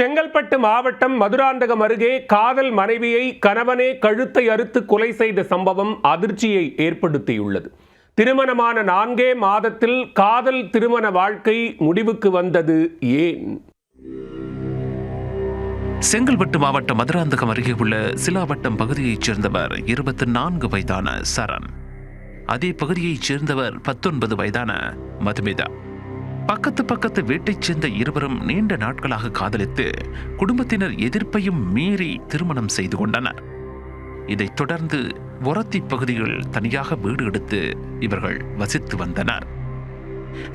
செங்கல்பட்டு மாவட்டம் மதுராந்தகம் அருகே காதல் மனைவியை கணவனே கழுத்தை அறுத்து கொலை செய்த சம்பவம் அதிர்ச்சியை ஏற்படுத்தியுள்ளது. திருமணமான நான்கே மாதத்தில் காதல் திருமண வாழ்க்கை முடிவுக்கு வந்தது ஏன்? செங்கல்பட்டு மாவட்டம் மதுராந்தகம் அருகே உள்ள சிலாவட்டம் பகுதியைச் சேர்ந்தவர் இருபத்தி நான்கு வயதான சரண். அதே பகுதியைச் சேர்ந்தவர் பத்தொன்பது வயதான மதுமிதா. பக்கத்து பக்கத்து வீட்டைச் சேர்ந்த இருவரும் நீண்ட நாட்களாக காதலித்து குடும்பத்தினர் எதிர்ப்பையும் மீறி திருமணம் செய்து கொண்டனர். இதைத் தொடர்ந்து ஒரத்தி பகுதியில் தனியாக வீடு எடுத்து இவர்கள் வசித்து வந்தனர்.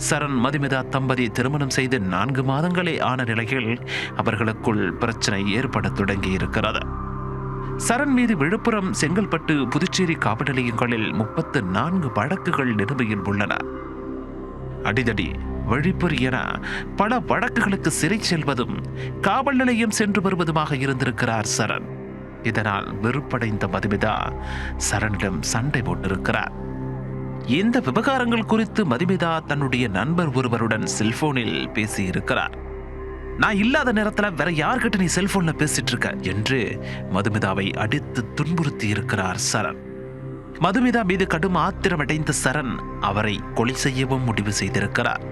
சரண் மதுமிதா தம்பதி திருமணம் செய்து நான்கு மாதங்களே ஆன நிலையில் அவர்களுக்குள் பிரச்சனை ஏற்படத் தொடங்கி இருக்கிறது சரண் மீது விழுப்புரம் செங்கல்பட்டு புதுச்சேரி காவல் நிலையங்களில் முப்பத்து நான்கு வழக்குகள் நிலுவையில் உள்ளன. அடிதடி வழிப்பறி என பல வழக்குகளுக்கு சிறை செல்வதும் காவல் நிலையம் சென்று வருவதுமாக இருந்திருக்கிறார் சரண். இதனால் வெறுப்படைந்த மதுமிதா சரணிடம் சண்டை போட்டிருக்கிறார். இந்த விவகாரங்கள் குறித்து மதுமிதா தன்னுடைய நண்பர் ஒருவருடன் செல்போனில் பேசியிருக்கிறார். நான் இல்லாத நேரத்தில் வேற யார்கிட்ட நீ செல்போன்ல பேசிட்டு இருக்க? என்று மதுமிதாவை அடித்து துன்புறுத்தி இருக்கிறார் சரண். மதுமிதா மீது கடும் ஆத்திரமடைந்த சரண் அவரை கொலை செய்யவும் முடிவு செய்திருக்கிறார்.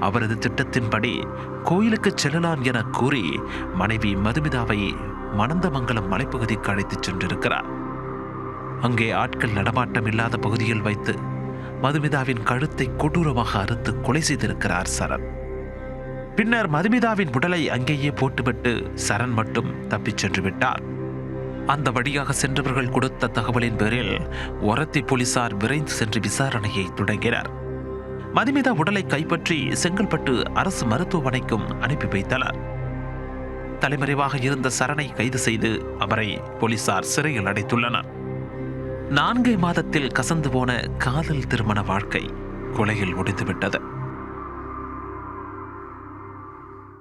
அவரது திட்டத்தின்படி கோயிலுக்கு செல்லலாம் என கூறி மனைவி மதுமிதாவை மணந்தமங்கலம் மலைப்பகுதிக்கு அழைத்துச் சென்றிருக்கிறார். அங்கே ஆட்கள் நடமாட்டம் இல்லாத பகுதியில் வைத்து மதுமிதாவின் கழுத்தை கொடூரமாக அறுத்து கொலை செய்திருக்கிறார் சரண். பின்னர் மதுமிதாவின் உடலை அங்கேயே போட்டுவிட்டு சரண் மட்டும் தப்பிச் சென்று விட்டார் அந்த வழியாக சென்றவர்கள் கொடுத்த தகவலின் பேரில் ஒரத்தி போலீசார் விரைந்து சென்று விசாரணையை தொடங்கினர். மதுமிதா உடலை கைப்பற்றி செங்கல்பட்டு அரசு மருத்துவமனைக்கும் அனுப்பி வைத்தனர். தலைமறைவாக இருந்த சரணை கைது செய்து அவரை போலீசார் சிறையில் அடைத்துள்ளனர். நான்கே மாதத்தில் கசந்து போன காதல் திருமண வாழ்க்கை கொலையில் முடிந்துவிட்டது.